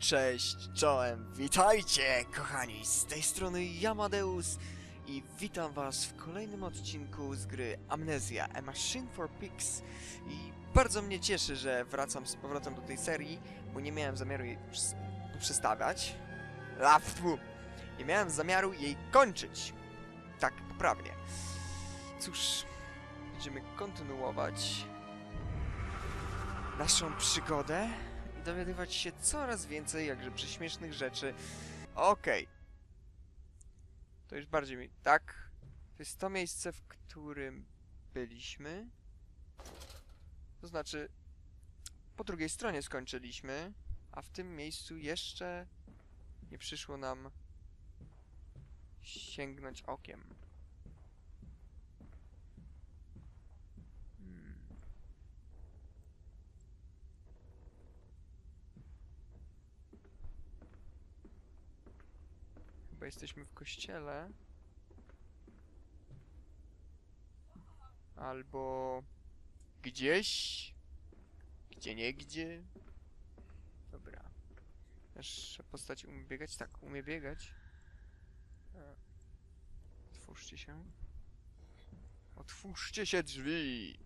Cześć, czołem, witajcie kochani, z tej strony Yamadeus i witam was w kolejnym odcinku z gry Amnesia A Machine for Pigs i bardzo mnie cieszy, że wracam z powrotem do tej serii, bo nie miałem zamiaru jej przes- przestawiać. A, fu, nie miałem zamiaru jej kończyć. Tak, poprawnie. Cóż, będziemy kontynuować naszą przygodę i dowiadywać się coraz więcej jakże prześmiesznych rzeczy. Okej. To już bardziej mi... Tak. To jest to miejsce, w którym byliśmy. To znaczy, po drugiej stronie skończyliśmy, a w tym miejscu jeszcze nie przyszło nam sięgnąć okiem. Chyba jesteśmy w kościele. Albo gdzieś. Gdzie nie gdzie. Dobra. Nasza postać umie biegać? Tak, umie biegać. E, Otwórzcie się. Otwórzcie się drzwi!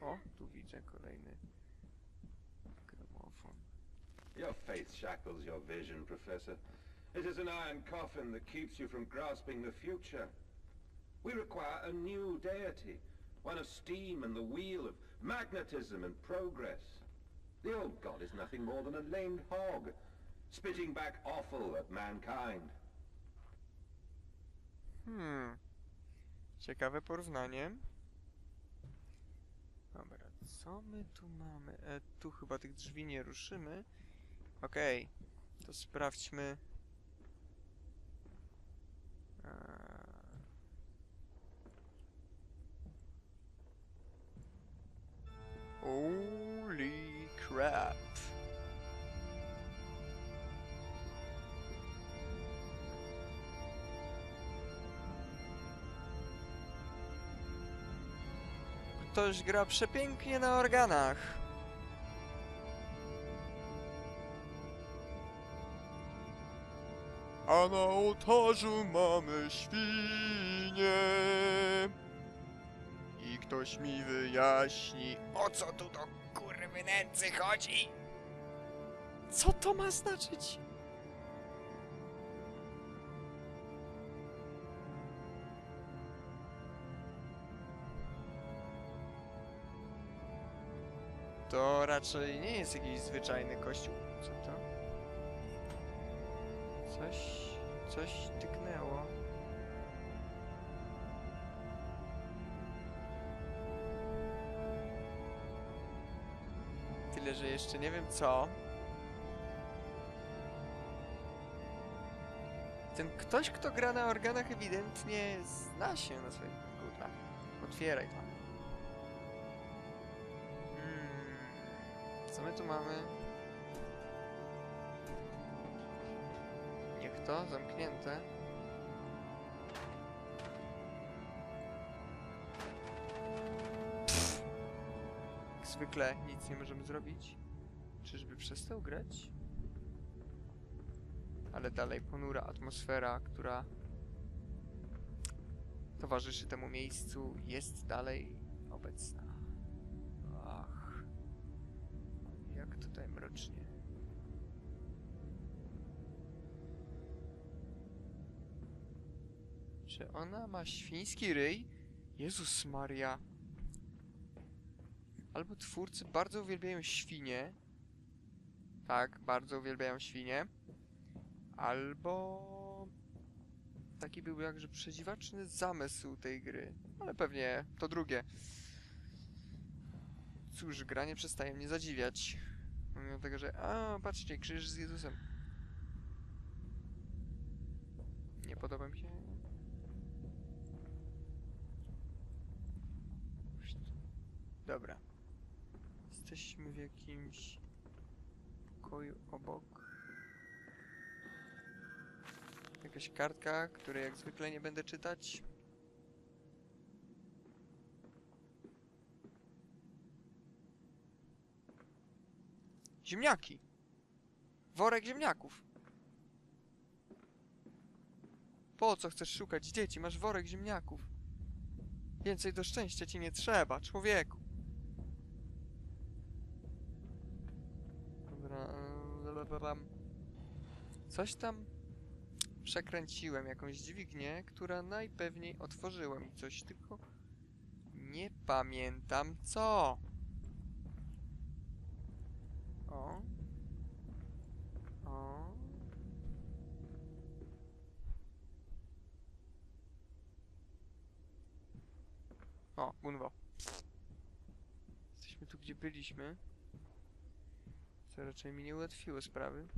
O, tu widzę kolejny. Your faith shackles your vision, Professor. It is an iron coffin that keeps you from grasping the future. We require a new deity, one of steam and the wheel, of magnetism and progress. The old god is nothing more than a lamed hog, spitting back offal at mankind. Hmm. Ciekawe porównanie. Dobra, co my tu mamy? E, tu chyba tych drzwi nie ruszymy. Okej, to sprawdźmy. Eee. Holy crap. Ktoś gra przepięknie na organach. Na ołtarzu mamy świnie. I ktoś mi wyjaśni, o co tu do kurwy nędzy chodzi? Co to ma znaczyć? To raczej nie jest jakiś zwyczajny kościół. Co to? Coś... coś tyknęło. Tyle, że jeszcze nie wiem co. Ten ktoś, kto gra na organach ewidentnie zna się na swoich kurwa. Otwieraj to. Hmm. Co my tu mamy? To, zamknięte. Jak zwykle nic nie możemy zrobić. Czyżby przestał grać? Ale dalej ponura atmosfera, która towarzyszy temu miejscu, jest dalej obecna. Ach. Jak tutaj mrocznie. Czy ona ma świński ryj? Jezus Maria. Albo twórcy bardzo uwielbiają świnie. Tak, bardzo uwielbiają świnie. Albo... Taki był jakże przedziwaczny zamysł tej gry. Ale pewnie to drugie. Cóż, gra nie przestaje mnie zadziwiać. Mimo tego, że... A, patrzcie, krzyż z Jezusem. Nie podoba mi się. Dobra. Jesteśmy w jakimś pokoju obok. Jakaś kartka, której jak zwykle nie będę czytać. Ziemniaki. Worek ziemniaków. Po co chcesz szukać dzieci? Masz worek ziemniaków. Więcej do szczęścia ci nie trzeba, człowieku. Blablablam. Coś tam przekręciłem, jakąś dźwignię, która najpewniej otworzyła mi coś, tylko nie pamiętam co. O. O. O, Gunwo. Jesteśmy tu, gdzie byliśmy. Co raczej mi nie ułatwiło sprawy.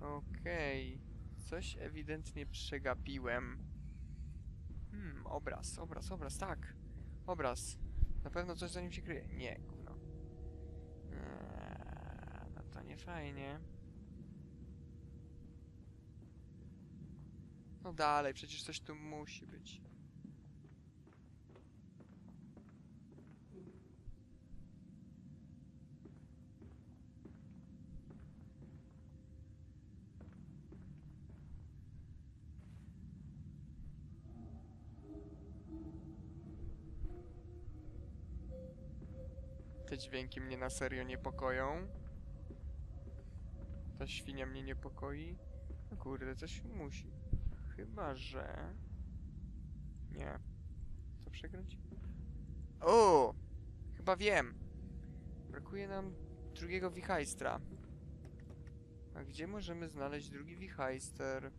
Okej. Coś ewidentnie przegapiłem. Hmm, obraz, obraz, obraz, tak. Obraz. Na pewno coś za nim się kryje. Nie, gówno. Eee, no to nie fajnie. No dalej, przecież coś tu musi być. Te dźwięki mnie na serio niepokoją. Ta świnia mnie niepokoi. Kurde, coś musi. Chyba, że... Nie. Co przekręci? O! Chyba wiem. Brakuje nam drugiego wichajstra. A gdzie możemy znaleźć drugi wichajster?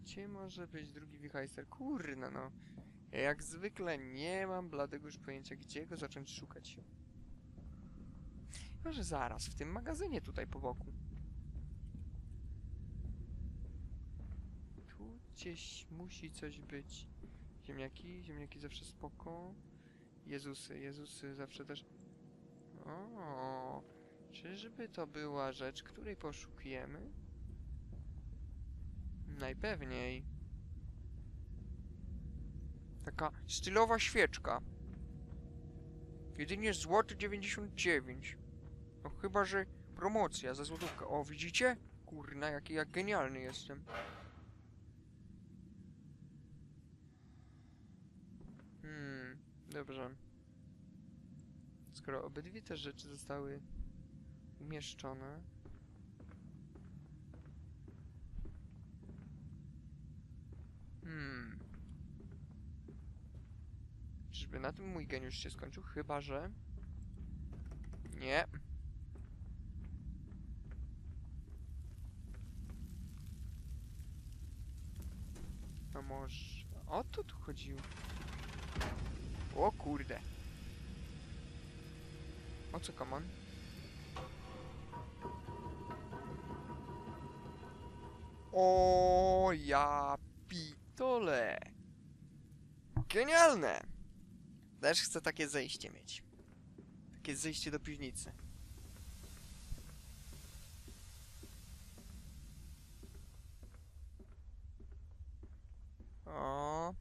Gdzie może być drugi wichajster? Kurna no. Ja jak zwykle nie mam bladego już pojęcia, gdzie go zacząć szukać. Może zaraz, w tym magazynie tutaj po boku. Tu gdzieś musi coś być. Ziemniaki, ziemniaki zawsze spoko. Jezusy, Jezusy zawsze też... O, czyżby to była rzecz, której poszukujemy? Najpewniej. Taka stylowa świeczka. Jedynie złoty 99. No chyba, że promocja za złotówkę. O, widzicie? Kurna, jaki jak genialny jestem. Hmm, dobrze. Skoro obydwie te rzeczy zostały umieszczone... Hmm... Czyżby na tym mój geniusz się skończył? Chyba, że... Nie. A może... O to tu chodziło. O kurde. O co, come O ja pitole. Genialne! Też chcę takie zejście mieć. Takie zejście do piwnicy. O.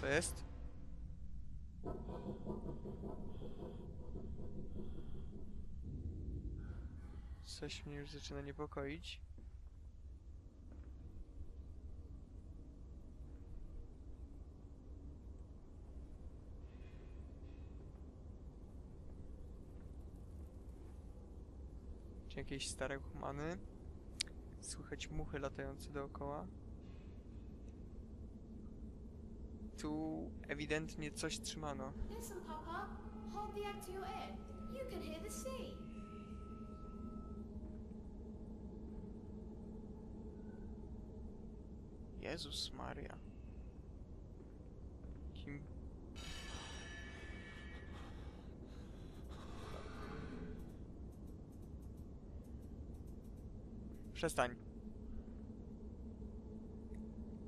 Co jest? Coś mnie już zaczyna niepokoić. Czy jakieś stare humany? Słychać muchy latające dookoła. Tu ewidentnie coś trzymano. Listen, Papa. Hold the egg to your ear. You can hear the sea. Jezus Maria. Kim... Przestań.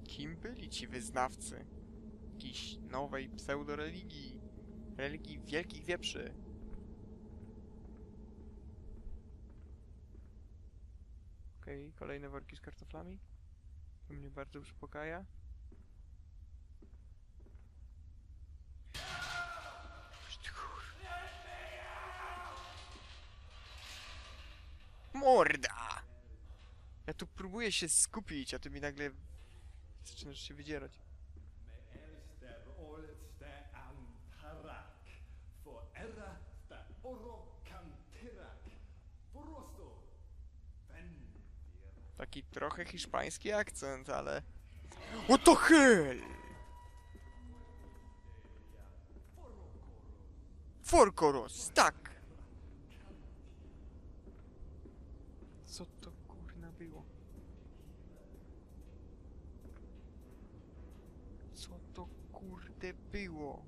Kim byli ci wyznawcy? Jakiejś nowej pseudoreligii. Religii wielkich wieprzy. Okej, kolejne worki z kartoflami. To mnie bardzo uspokaja. Morda! Ja tu próbuję się skupić, a ty mi nagle zaczynasz się wydzierać. Elster Taki trochę hiszpański akcent, ale... What the hell? Forkoros, tak! Co to kurna było? Co to kurde było?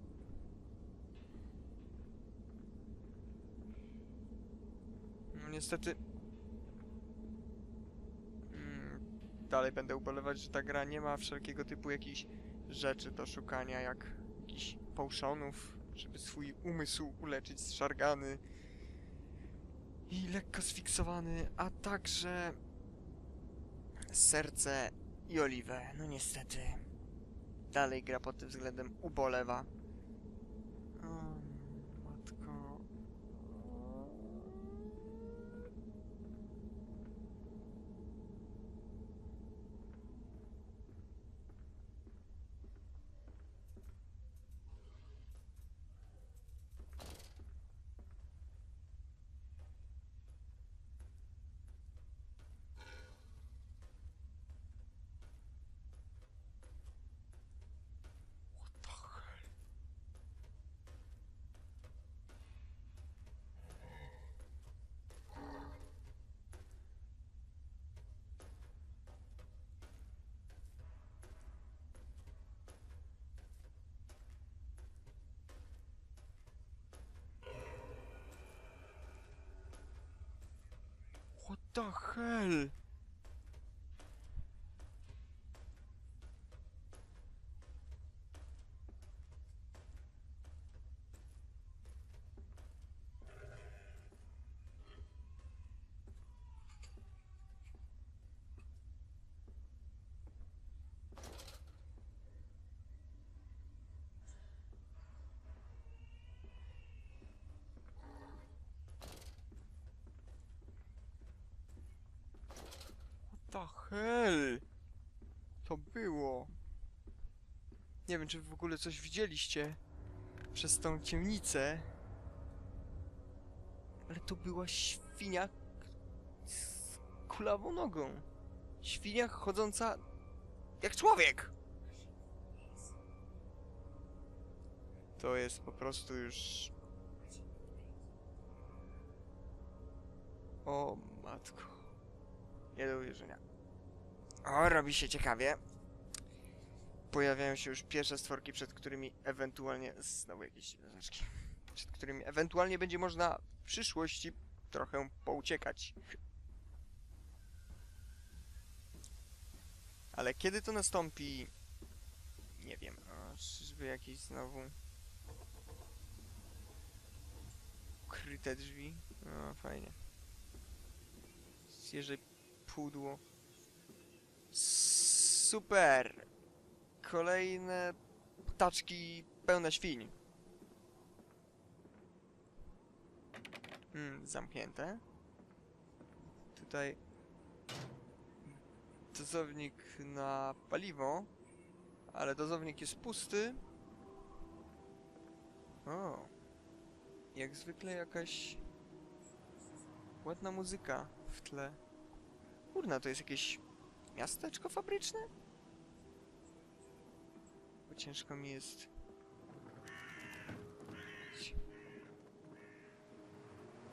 No niestety... Mm, dalej będę ubolewać, że ta gra nie ma wszelkiego typu jakichś rzeczy do szukania, jak jakichś potionów, żeby swój umysł uleczyć z szargany i lekko sfiksowany, a także serce i oliwę. No niestety, dalej gra pod tym względem ubolewa. The hell? The hell? To było. Nie wiem, czy w ogóle coś widzieliście przez tą ciemnicę. Ale to była świnia z kulawą nogą. Świnia chodząca jak człowiek. To jest po prostu już... O matko. Nie do uwierzenia. O, robi się ciekawie. Pojawiają się już pierwsze stworki, przed którymi ewentualnie... Znowu jakieś znaczki. Przed którymi ewentualnie będzie można w przyszłości trochę pouciekać. Ale kiedy to nastąpi? Nie wiem. O, czyżby jakieś znowu... Ukryte drzwi? O, fajnie. Zjeżdżaj pudło. Super! Kolejne ptaczki pełne świń. Hmm, zamknięte. Tutaj dozownik na paliwo, ale dozownik jest pusty. O, jak zwykle jakaś ładna muzyka w tle. Kurna, to jest jakieś miasteczko fabryczne? Bo ciężko mi jest.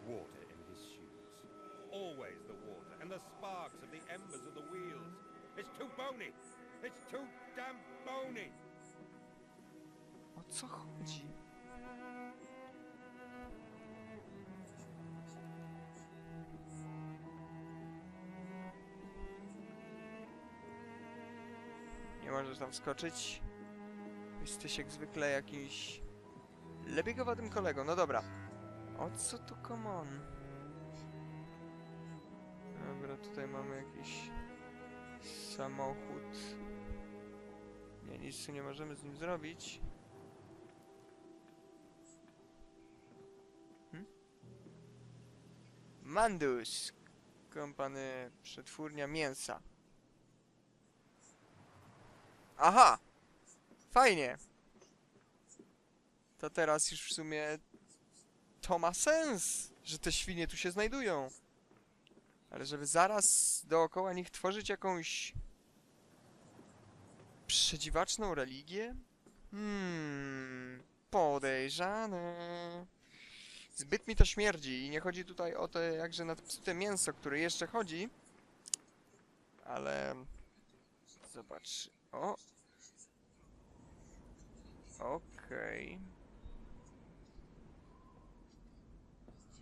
Water in his shoes. Always the water, and the sparks of the embers of the wheels. It's too bony! It's too damn bony! O co chodzi? Możesz tam wskoczyć. Jesteś jak zwykle jakimś lebiegowatym kolegą. No dobra. O co tu come on? Dobra, tutaj mamy jakiś samochód. Nie, nic nie możemy z nim zrobić. Hmm? Mandus! Kompany przetwórnia mięsa. Aha! Fajnie! To teraz już w sumie to ma sens, że te świnie tu się znajdują. Ale żeby zaraz dookoła nich tworzyć jakąś przedziwaczną religię? Hmm, podejrzane. Zbyt mi to śmierdzi i nie chodzi tutaj o te jakże nadpsute mięso, które jeszcze chodzi. Ale... Zobacz. O! Okej.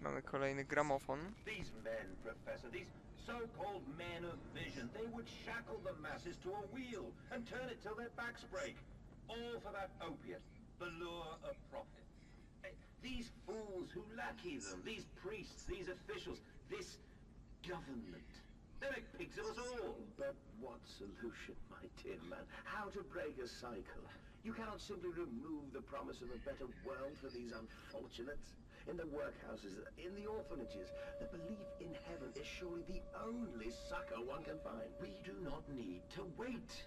Mamy kolejny gramofon. These men, Professor, these so-called men of vision, they would shackle the masses to a wheel and turn it till their backs break. All for that opiate, the lure of profit. Eh, These fools who lackey them, these priests, these officials, this government. They make pigs of us all. But what solution, my dear man? How to break a cycle? You cannot simply remove the promise of a better world for these unfortunates. In the workhouses, in the orphanages, the belief in heaven is surely the only succor one can find. We do not need to wait.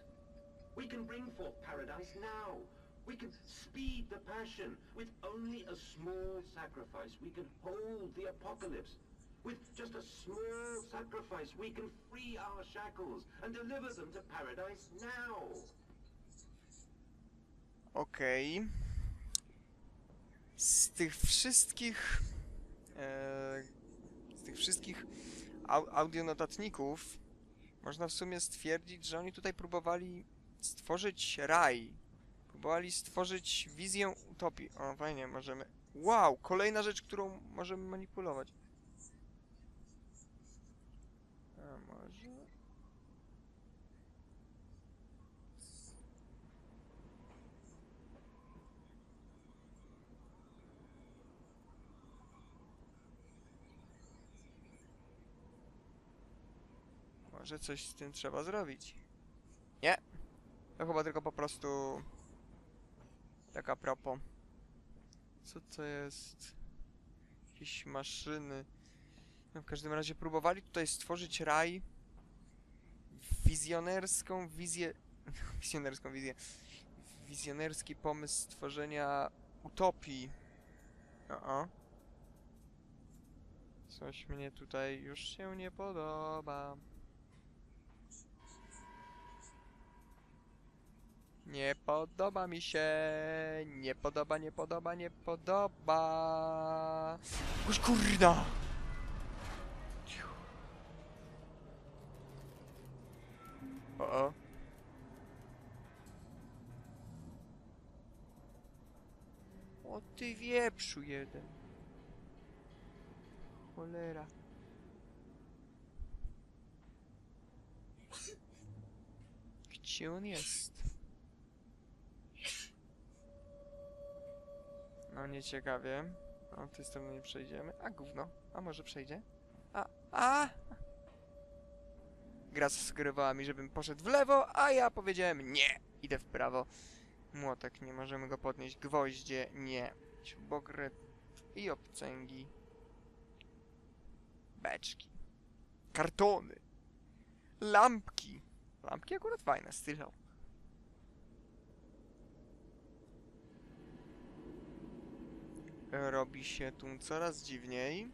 We can bring forth paradise now. We can speed the passion. With only a small sacrifice, we can hold the apocalypse. With just a small sacrifice, we can free our shackles and deliver them to paradise now. Okej. Z tych wszystkich... E, z tych wszystkich au audionotatników można w sumie stwierdzić, że oni tutaj próbowali stworzyć raj. Próbowali stworzyć wizję utopii. O, fajnie, możemy... Wow! Kolejna rzecz, którą możemy manipulować. A może... Może coś z tym trzeba zrobić. Nie. To chyba tylko po prostu... Taka propos. Co to jest? Jakieś maszyny. No w każdym razie próbowali tutaj stworzyć raj. Wizjonerską wizję... Wizjonerską wizję. Wizjonerski pomysł stworzenia utopii. O, o. Coś mnie tutaj już się nie podoba. Nie podoba mi się. Nie podoba, nie podoba, nie podoba. Uż kurna! O, o. O ty wieprzu jeden. Cholera. Gdzie on jest? No nieciekawie. O, tej strony nie przejdziemy. A gówno. A może przejdzie? A, a! Gra sugerowała mi, żebym poszedł w lewo, a ja powiedziałem nie. Idę w prawo. Młotek, nie możemy go podnieść. Gwoździe, nie. Śrubokret i obcęgi. Beczki. Kartony. Lampki. Lampki akurat fajne, stylo. Robi się tu coraz dziwniej.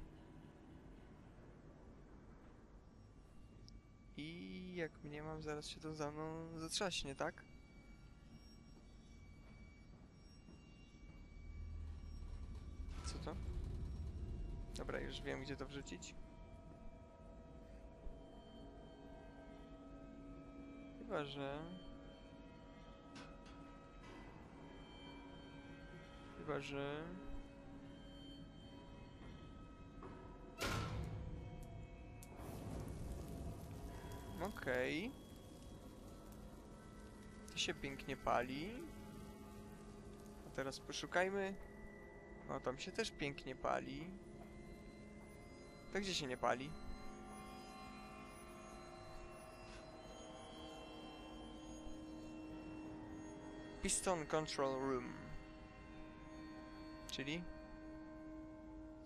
I jak mnie mam, zaraz się to za mną zatrzaśnie, tak? Co to? Dobra, już wiem, gdzie to wrzucić. Chyba, że... Chyba, że... Okej. To się pięknie pali. A teraz poszukajmy. No tam się też pięknie pali. To gdzie się nie pali? Piston Control Room. Czyli?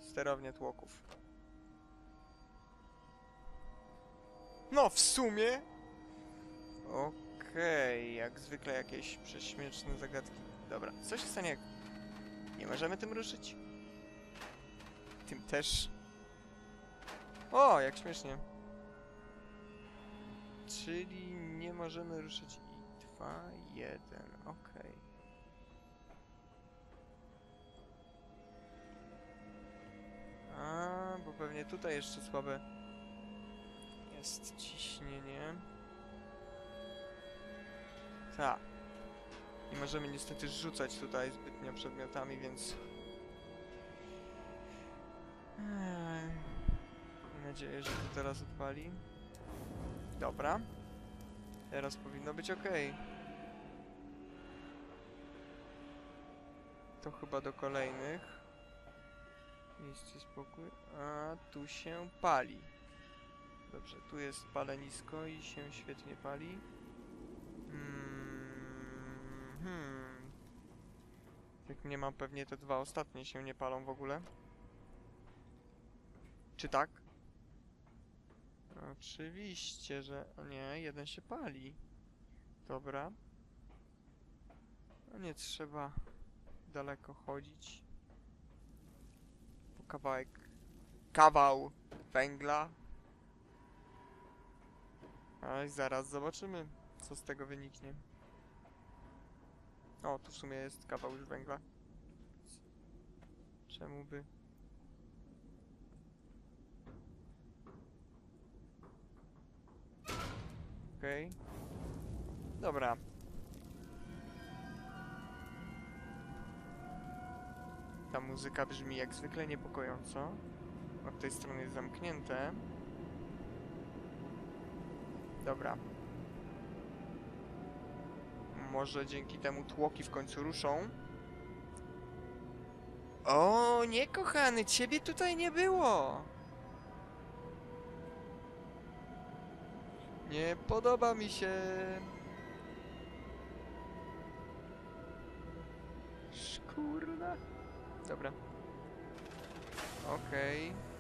Sterownia tłoków. No, w sumie. Okej, jak zwykle jakieś prześmieszne zagadki. Dobra, co się stanie nie możemy tym ruszyć? Tym też. O, jak śmiesznie. Czyli nie możemy ruszyć i 2, 1, okej. A, bo pewnie tutaj jeszcze słabe jest ciśnienie. Tak. Nie możemy niestety rzucać tutaj zbytnio przedmiotami, więc... Mam nadzieję, że to teraz odpali. Dobra. Teraz powinno być ok. To chyba do kolejnych. Miejsce spokój. A tu się pali. Dobrze, tu jest palenisko i się świetnie pali. Mm, hmm. Jak nie mam pewnie te dwa ostatnie się nie palą w ogóle. Czy tak? Oczywiście, że... O nie, jeden się pali. Dobra. No nie trzeba daleko chodzić. Po kawałek... Kawał węgla. A i zaraz zobaczymy, co z tego wyniknie. O, tu w sumie jest kawał już węgla. Czemu by... Okej. Dobra. Ta muzyka brzmi jak zwykle niepokojąco. Od tej strony jest zamknięte. Dobra. Może dzięki temu tłoki w końcu ruszą. O, nie kochany, ciebie tutaj nie było. Nie podoba mi się. Szkurna. Dobra. Okej. No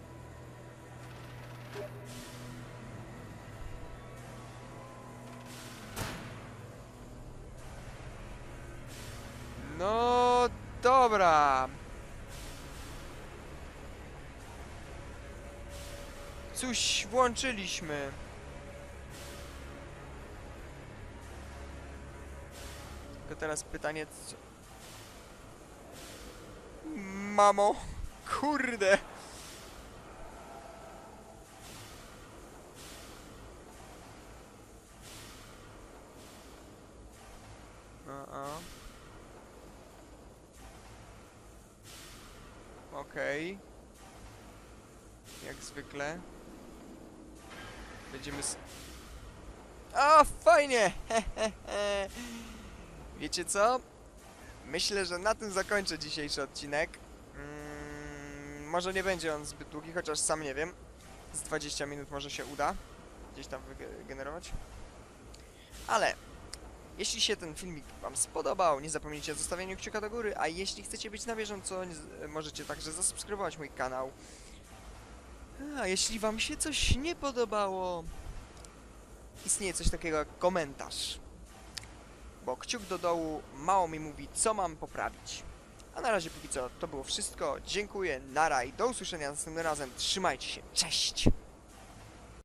dobra. Coś włączyliśmy. Tylko teraz pytanie, co... Mamo, kurde. A-a. Okej. Jak zwykle. Będziemy s... A, fajnie! Wiecie co? Myślę, że na tym zakończę dzisiejszy odcinek. Mm, może nie będzie on zbyt długi, chociaż sam nie wiem. Z 20 minut może się uda gdzieś tam wygenerować. Ale jeśli się ten filmik Wam spodobał, nie zapomnijcie o zostawieniu kciuka do góry, a jeśli chcecie być na bieżąco, możecie także zasubskrybować mój kanał. A jeśli Wam się coś nie podobało, istnieje coś takiego jak komentarz. Bo kciuk do dołu mało mi mówi, co mam poprawić. A na razie póki co to było wszystko. Dziękuję, nara i do usłyszenia następnym razem. Trzymajcie się, cześć!